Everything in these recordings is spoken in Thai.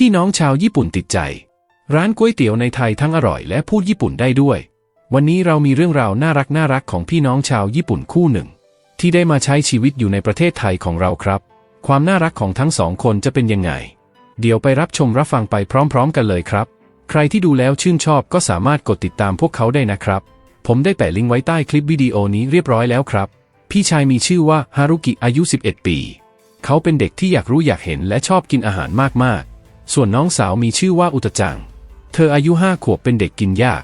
พี่น้องชาวญี่ปุ่นติดใจ ร้านก๋วยเตี๋ยวในไทยทั้งอร่อยและพูดญี่ปุ่นได้ด้วย วันนี้เรามีเรื่องราวน่ารักน่ารักของพี่น้องชาวญี่ปุ่นคู่หนึ่ง ที่ได้มาใช้ชีวิตอยู่ในประเทศไทยของเราครับ ความน่ารักของทั้งสองคนจะเป็นยังไง เดี๋ยวไปรับชมรับฟังไปพร้อม ๆ กันเลยครับ ใครที่ดูแล้วชื่นชอบก็สามารถกดติดตามพวกเขาได้นะครับ ผมได้แปะลิงก์ไว้ใต้คลิปวิดีโอนี้เรียบร้อยแล้วครับ พี่ชายมีชื่อว่าฮารุกิอายุ 11 ปี เขาเป็นเด็กที่อยากรู้อยากเห็นและชอบกินอาหารมากๆ ส่วนน้องสาวมีชื่อว่าอุตจัง เธออายุห้าขวบเป็นเด็กกินยาก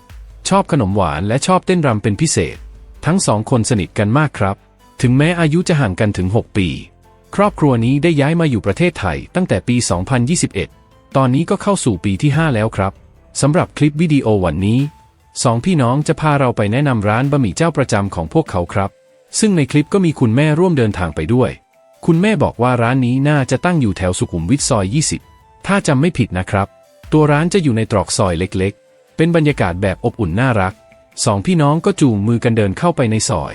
ชอบขนมหวานและชอบเต้นรำเป็นพิเศษ ทั้งสองคนสนิทกันมากครับ ถึงแม้อายุจะห่างกันถึง 6 ปี ครอบครัวนี้ได้ย้ายมาอยู่ประเทศไทยตั้งแต่ปี 2021 ตอนนี้ก็เข้าสู่ปีที่ 5 แล้วครับสำหรับคลิปวิดีโอวันนี้สองพี่น้องจะพาเราไปแนะนำร้านบะหมี่เจ้าประจำของพวกเขาครับ ซึ่งในคลิปก็มีคุณแม่ร่วมเดินทางไปด้วย คุณแม่บอกว่าร้านนี้น่าจะตั้งอยู่แถวสุขุมวิทซอย 20 ถ้าจำไม่ผิดนะครับ ตัวร้านจะอยู่ในตรอกซอยเล็กๆ เป็นบรรยากาศแบบอบอุ่นน่ารัก สองพี่น้องก็จูงมือกันเดินเข้าไปในซอย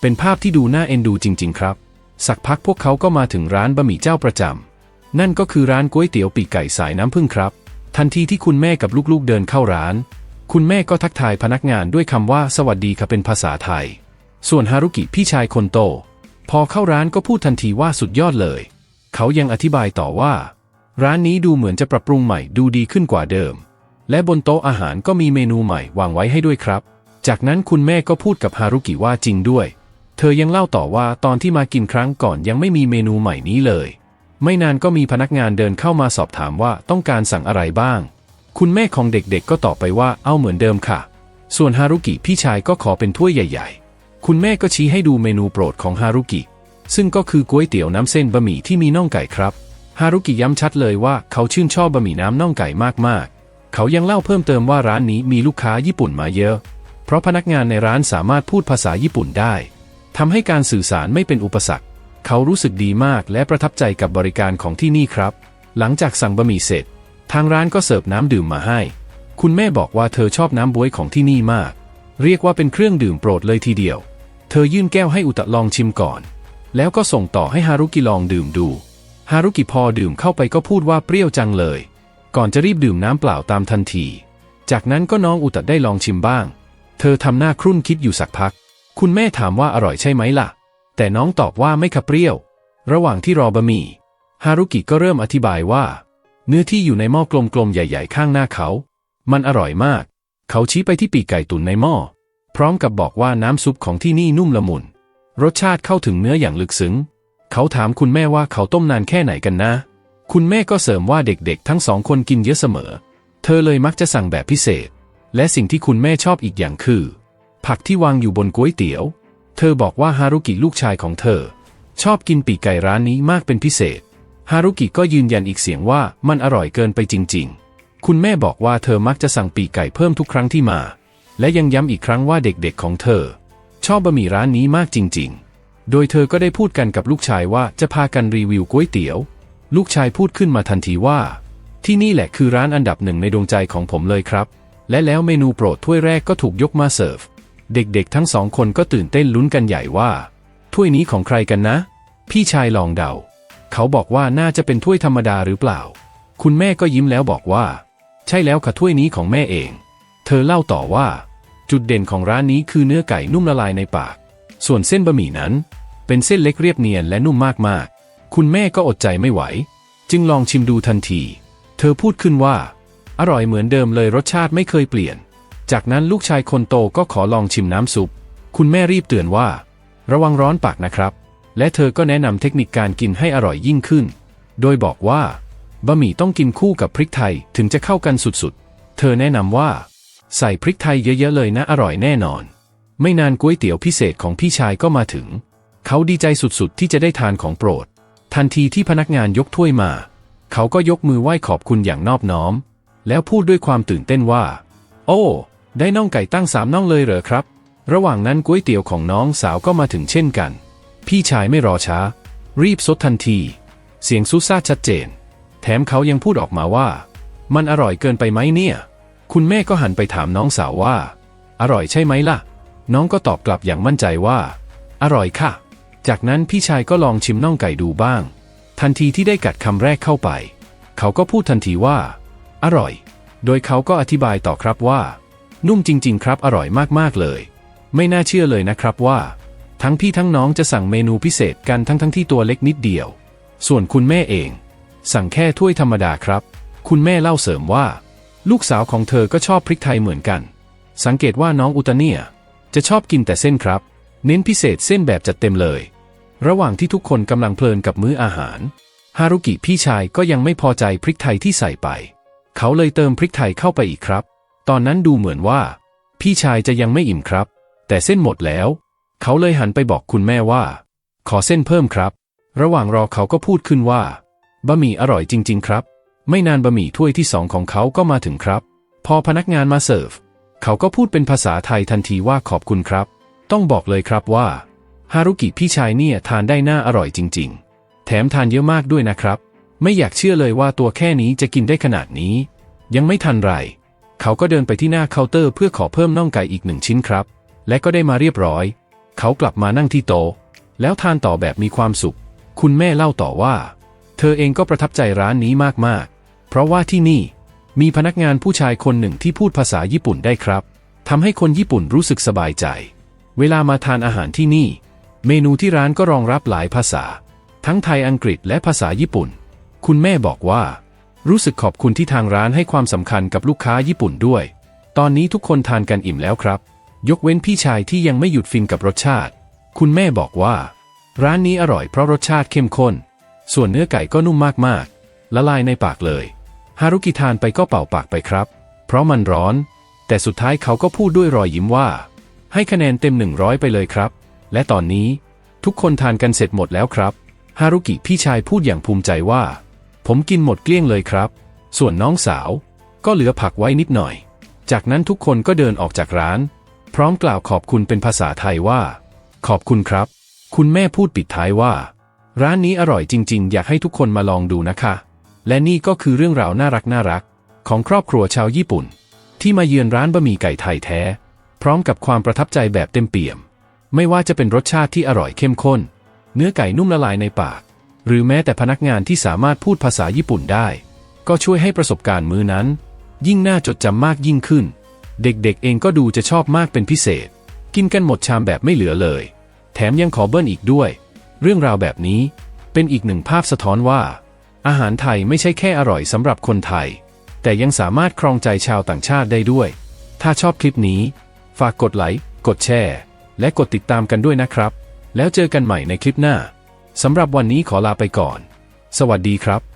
เป็นภาพที่ดูน่าเอ็นดูจริง ๆ ครับ สักพักพวกเขาก็มาถึงร้านบะหมี่เจ้าประจำ นั่นก็คือร้านก๋วยเตี๋ยวปีกไก่สายน้ำผึ้งครับ ทันทีที่คุณแม่กับลูกๆเดินเข้าร้าน คุณแม่ก็ทักทายพนักงานด้วยคำว่าสวัสดีค่ะเป็นภาษาไทย ส่วนฮารุกิพี่ชายคนโต พอเข้าร้านก็พูดทันทีว่าสุดยอดเลย เขายังอธิบายต่อว่า ร้านนี้ดูเหมือนจะปรับปรุงใหม่ดูดีขึ้นกว่าเดิม และบนโต๊ะอาหารก็มีเมนูใหม่วางไว้ให้ด้วยครับ จากนั้นคุณแม่ก็พูดกับฮารุกิว่าจริงด้วย เธอยังเล่าต่อว่าตอนที่มากินครั้งก่อนยังไม่มีเมนูใหม่นี้เลย ไม่นานก็มีพนักงานเดินเข้ามาสอบถามว่าต้องการสั่งอะไรบ้าง คุณแม่ของเด็กๆ ก็ตอบไปว่าเอาเหมือนเดิมค่ะ ส่วนฮารุกิพี่ชายก็ขอเป็นถ้วยใหญ่ ๆ คุณแม่ก็ชี้ให้ดูเมนูโปรดของฮารุกิซึ่งก็คือก๋วยเตี๋ยวน้ำเส้นบะหมี่ที่มีน่องไก่ครับ ฮารุกิย้ำชัดเลยว่าเขาชื่นชอบบะหมี่น้ำน่องไก่มากๆ เขายังเล่าเพิ่มเติมว่าร้านนี้มีลูกค้าญี่ปุ่นมาเยอะ เพราะพนักงานในร้านสามารถพูดภาษาญี่ปุ่นได้ทำให้การสื่อสารไม่เป็นอุปสรรค เขารู้สึกดีมากและประทับใจกับบริการของที่นี่ครับ หลังจากสั่งบะหมี่เสร็จ ทางร้านก็เสิร์ฟน้ำดื่มมาให้ คุณแม่บอกว่าเธอชอบน้ำบ๊วยของที่นี่มาก เรียกว่าเป็นเครื่องดื่มโปรดเลยทีเดียว เธอยื่นแก้วให้อุตะลองชิมก่อน แล้วก็ส่งต่อให้ฮารุกิลองดื่มดู ฮารุกิพอดื่มเข้าไปก็พูดว่าเปรี้ยวจังเลย ก่อนจะรีบดื่มน้ำเปล่าตามทันที จากนั้นก็น้องอุตะได้ลองชิมบ้าง เธอทำหน้าครุ่นคิดอยู่สักพัก คุณแม่ถามว่าอร่อยใช่ไหมล่ะ แต่น้องตอบว่าไม่ขับเปรี้ยว ระหว่างที่รอบะหมี่ฮารุกิก็เริ่มอธิบายว่า เนื้อที่อยู่ในหม้อกลมๆใหญ่ ๆ ข้างหน้าเขา มันอร่อยมาก เขาชี้ไปที่ปีกไก่ตุ๋นในหม้อพร้อมกับบอกว่าน้ำซุปของที่นี่นุ่มละมุน รสชาติเข้าถึงเนื้ออย่างลึกซึ้ง เขาถามคุณแม่ว่าเขาต้มนานแค่ไหนกันนะ คุณแม่ก็เสริมว่าเด็กๆ ทั้งสองคนกินเยอะเสมอ เธอเลยมักจะสั่งแบบพิเศษ และสิ่งที่คุณแม่ชอบอีกอย่างคือ ผักที่วางอยู่บนก๋วยเตี๋ยว เธอบอกว่าฮารุกิลูกชายของเธอ ชอบกินปีกไก่ร้านนี้มากเป็นพิเศษ ฮารุกิก็ยืนยันอีกเสียงว่ามันอร่อยเกินไปจริง ๆ คุณแม่บอกว่าเธอมักจะสั่งปีกไก่เพิ่มทุกครั้งที่มา และยังย้ำอีกครั้งว่าเด็กๆของเธอ ชอบบะหมี่ร้านนี้มากจริง ๆ โดยเธอก็ได้พูดกันกับลูกชายว่าจะพากันรีวิวก๋วยเตี๋ยว ลูกชายพูดขึ้นมาทันทีว่า ที่นี่แหละคือร้านอันดับหนึ่งในดวงใจของผมเลยครับ และแล้วเมนูโปรดถ้วยแรกก็ถูกยกมาเสิร์ฟ เด็กๆทั้งสองคนก็ตื่นเต้นลุ้นกันใหญ่ว่า ถ้วยนี้ของใครกันนะ พี่ชายลองเดา เขาบอกว่าน่าจะเป็นถ้วยธรรมดาหรือเปล่า คุณแม่ก็ยิ้มแล้วบอกว่า ใช่แล้วค่ะถ้วยนี้ของแม่เอง เธอเล่าต่อว่า จุดเด่นของร้านนี้คือเนื้อไก่นุ่มละลายในปาก ส่วนเส้นบะหมี่นั้น เป็นเส้นเล็กเรียบเนียนและนุ่มมากๆ คุณแม่ก็อดใจไม่ไหว จึงลองชิมดูทันที เธอพูดขึ้นว่า อร่อยเหมือนเดิมเลยรสชาติไม่เคยเปลี่ยน จากนั้นลูกชายคนโตก็ขอลองชิมน้ำซุป คุณแม่รีบเตือนว่า ระวังร้อนปากนะครับ และเธอก็แนะนำเทคนิคการกินให้อร่อยยิ่งขึ้น โดยบอกว่าบะหมี่ต้องกินคู่กับพริกไทยถึงจะเข้ากันสุดๆ เธอแนะนำว่า ใส่พริกไทยเยอะๆเลยนะอร่อยแน่นอน ไม่นานก๋วยเตี๋ยวพิเศษของพี่ชายก็มาถึง เขาดีใจสุดๆ ที่จะได้ทานของโปรด ทันทีที่พนักงานยกถ้วยมา เขาก็ยกมือไหว้ขอบคุณอย่างนอบน้อม แล้วพูดด้วยความตื่นเต้นว่า โอ้ ได้น่องไก่ตั้งสามน่องเลยเหรอครับ ระหว่างนั้นก๋วยเตี๋ยวของน้องสาวก็มาถึงเช่นกัน พี่ชายไม่รอช้า รีบซดทันที เสียงซุซ่าชัดเจน แถมเขายังพูดออกมาว่า มันอร่อยเกินไปไหมเนี่ย คุณแม่ก็หันไปถามน้องสาวว่า อร่อยใช่ไหมล่ะ น้องก็ตอบกลับอย่างมั่นใจว่า อร่อยค่ะ จากนั้นพี่ชายก็ลองชิมน่องไก่ดูบ้าง ทันทีที่ได้กัดคำแรกเข้าไป เขาก็พูดทันทีว่า อร่อย โดยเขาก็อธิบายต่อครับว่า นุ่มจริง ๆ ครับอร่อยมากๆเลย ไม่น่าเชื่อเลยนะครับว่า ทั้งพี่ทั้งน้องจะสั่งเมนูพิเศษกันทั้งทั้งๆที่ตัวเล็กนิดเดียว ส่วนคุณแม่เอง สั่งแค่ถ้วยธรรมดาครับ คุณแม่เล่าเสริมว่า ลูกสาวของเธอก็ชอบพริกไทยเหมือนกัน สังเกตว่าน้องอุตเนีย จะชอบกินแต่เส้นครับ เน้นพิเศษเส้นแบบจัดเต็มเลย ระหว่างที่ทุกคนกำลังเพลินกับมื้ออาหาร ฮารุกิพี่ชายก็ยังไม่พอใจพริกไทยที่ใส่ไป เขาเลยเติมพริกไทยเข้าไปอีกครับ ตอนนั้นดูเหมือนว่า พี่ชายจะยังไม่อิ่มครับ แต่เส้นหมดแล้ว เขาเลยหันไปบอกคุณแม่ว่า ขอเส้นเพิ่มครับ ระหว่างรอเขาก็พูดขึ้นว่าบะหมี่อร่อยจริง ๆ ครับ ไม่นานบะหมี่ถ้วยที่สองของเขาก็มาถึงครับ พอพนักงานมาเสิร์ฟ เขาก็พูดเป็นภาษาไทยทันทีว่าขอบคุณครับ ต้องบอกเลยครับว่าฮารุกิพี่ชายเนี่ยทานได้น่าอร่อยจริง ๆ แถมทานเยอะมากด้วยนะครับ ไม่อยากเชื่อเลยว่าตัวแค่นี้จะกินได้ขนาดนี้ ยังไม่ทันไร เขาก็เดินไปที่หน้าเคาน์เตอร์เพื่อขอเพิ่มน่องไก่อีกหนึ่งชิ้นครับ และก็ได้มาเรียบร้อย เขากลับมานั่งที่โต๊ะแล้วทานต่อแบบมีความสุข คุณแม่เล่าต่อว่า เธอเองก็ประทับใจร้านนี้มากๆ เพราะว่าที่นี่ มีพนักงานผู้ชายคนหนึ่งที่พูดภาษาญี่ปุ่นได้ครับทำให้คนญี่ปุ่นรู้สึกสบายใจ เวลามาทานอาหารที่นี่ เมนูที่ร้านก็รองรับหลายภาษา ทั้งไทยอังกฤษและภาษาญี่ปุ่น คุณแม่บอกว่า รู้สึกขอบคุณที่ทางร้านให้ความสำคัญกับลูกค้าญี่ปุ่นด้วย ตอนนี้ทุกคนทานกันอิ่มแล้วครับ ยกเว้นพี่ชายที่ยังไม่หยุดฟินกับรสชาติ คุณแม่บอกว่า ร้านนี้อร่อยเพราะรสชาติเข้มข้น ส่วนเนื้อไก่ก็นุ่มมากๆ ละลายในปากเลย ฮารุกิทานไปก็เป่าปากไปครับ เพราะมันร้อน แต่สุดท้ายเขาก็พูดด้วยรอยยิ้มว่า ให้คะแนนเต็ม 100 ไปเลยครับ และตอนนี้ทุกคนทานกันเสร็จหมดแล้วครับ ฮารุกิพี่ชายพูดอย่างภูมิใจว่า ผมกินหมดเกลี้ยงเลยครับ ส่วนน้องสาวก็เหลือผักไว้นิดหน่อย จากนั้นทุกคนก็เดินออกจากร้าน พร้อมกล่าวขอบคุณเป็นภาษาไทยว่า ขอบคุณครับ คุณแม่พูดปิดท้ายว่า ร้านนี้อร่อยจริง ๆ อยากให้ทุกคนมาลองดูนะคะ และนี่ก็คือเรื่องราวน่ารักน่ารักของครอบครัวชาวญี่ปุ่น ที่มาเยือนร้านบะหมี่ไก่ไทยแท้ พร้อมกับความประทับใจแบบเต็มเปี่ยม ไม่ว่าจะเป็นรสชาติที่อร่อยเข้มข้น เนื้อไก่นุ่มละลายในปาก หรือแม้แต่พนักงานที่สามารถพูดภาษาญี่ปุ่นได้ ก็ช่วยให้ประสบการณ์มื้อนั้น ยิ่งน่าจดจำมากยิ่งขึ้น เด็กๆเองก็ดูจะชอบมากเป็นพิเศษ กินกันหมดชามแบบไม่เหลือเลย แถมยังขอเบิ้ลอีกด้วย เรื่องราวแบบนี้เป็นอีกหนึ่งภาพสะท้อนว่า อาหารไทยไม่ใช่แค่อร่อยสำหรับคนไทย แต่ยังสามารถครองใจชาวต่างชาติได้ด้วย ถ้าชอบคลิปนี้ ฝากกดไลค์ กดแชร์ และกดติดตามกันด้วยนะครับ แล้วเจอกันใหม่ในคลิปหน้าสำหรับวันนี้ขอลาไปก่อน สวัสดีครับ